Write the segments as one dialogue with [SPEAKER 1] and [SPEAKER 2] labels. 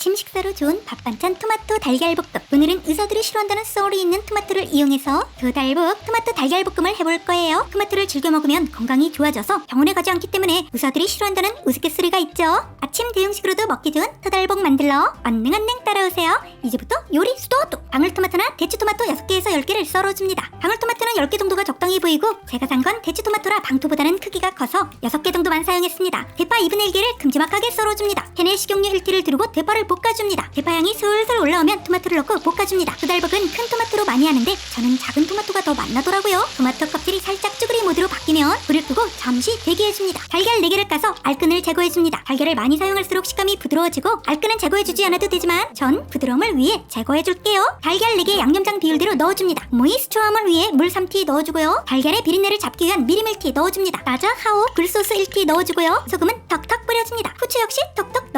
[SPEAKER 1] 아침 식사로 좋은 밥 반찬 토마토 달걀볶음. 오늘은 의사들이 싫어한다는 썰이 있는 토마토를 이용해서 도달볶 토마토 달걀볶음을 해볼 거예요. 토마토를 즐겨 먹으면 건강이 좋아져서 병원에 가지 않기 때문에 의사들이 싫어한다는 우스갯소리가 있죠. 아침 대용식으로도 먹기 좋은 토달볶 만들러 언능 언능 따라오세요. 이제부터 요리 수도도 방울토마토나 대추토마토 6개에서 10개를 썰어줍니다. 방울토마토는 10개 정도가 적당히 보이고 제가 산 건 대추토마토라 방토보다는 크기가 커서 6개 정도만 사용했습니다. 대파 2분의 1개를 큼지막하게 썰어줍니다. 팬에 식용유 1티를 두르고 대파를 볶아줍니다. 대파 향이 슬슬 올라오면 토마토를 넣고 볶아줍니다. 도달볶은 큰 토마토로 많이 하는데 저는 작은 토마토가 더 맛나더라고요. 토마토 껍질이 살짝 쭈그리 모드로 바뀌면 불을 끄고 잠시 대기해줍니다. 달걀 4개를 까서 알끈을 제거해줍니다. 달걀을 많이 사용할수록 식감이 부드러워지고 알끈은 제거해주지 않아도 되지만 전 부드러움을 위해 제거해줄게요. 달걀 4개 양념장 비율대로 넣어줍니다. 모이스처함을 위해 물 3티 넣어주고요. 달걀의 비린내를 잡기 위한 미리밀티 넣어줍니다. 라자 하오 굴소스 1티 넣어주고요. 소금은 턱턱 뿌려줍니다. 후추 역시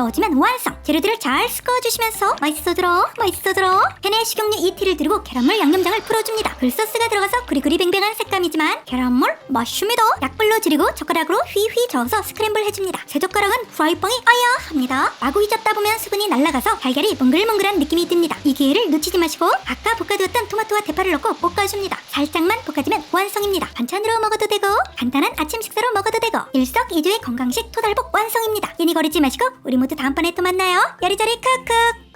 [SPEAKER 1] 넣어주면 완성. 재료들을 잘 섞어주시면서 맛있어 들어 맛있어 들어 팬에 식용유 2티를 두르고 계란물 양념장을 풀어줍니다. 굴소스가 들어가서 구리구리 뱅뱅한 색감이지만 계란물 맛있습니다. 약불로 줄이고 젓가락으로 휘휘 저어서 스크램블 해줍니다. 세 젓가락은 프라이빵이 아야 합니다. 마구 휘젓다 보면 수분이 날아가서 달걀이 몽글몽글한 느낌이 듭니다. 이 기회를 놓치지 마시고 아까 볶아두었던 토마토와 대파를 넣고 볶아줍니다. 살짝만 볶아주면 완성입니다. 반찬으로 먹어도 되고 간단한 아침 식사로 먹어도 되고 일석이조의 건강식 토달볶 완성입니다. 괜히 거리지 마시고 우리 모두 다음번에 또 만나요. 여리저리 크크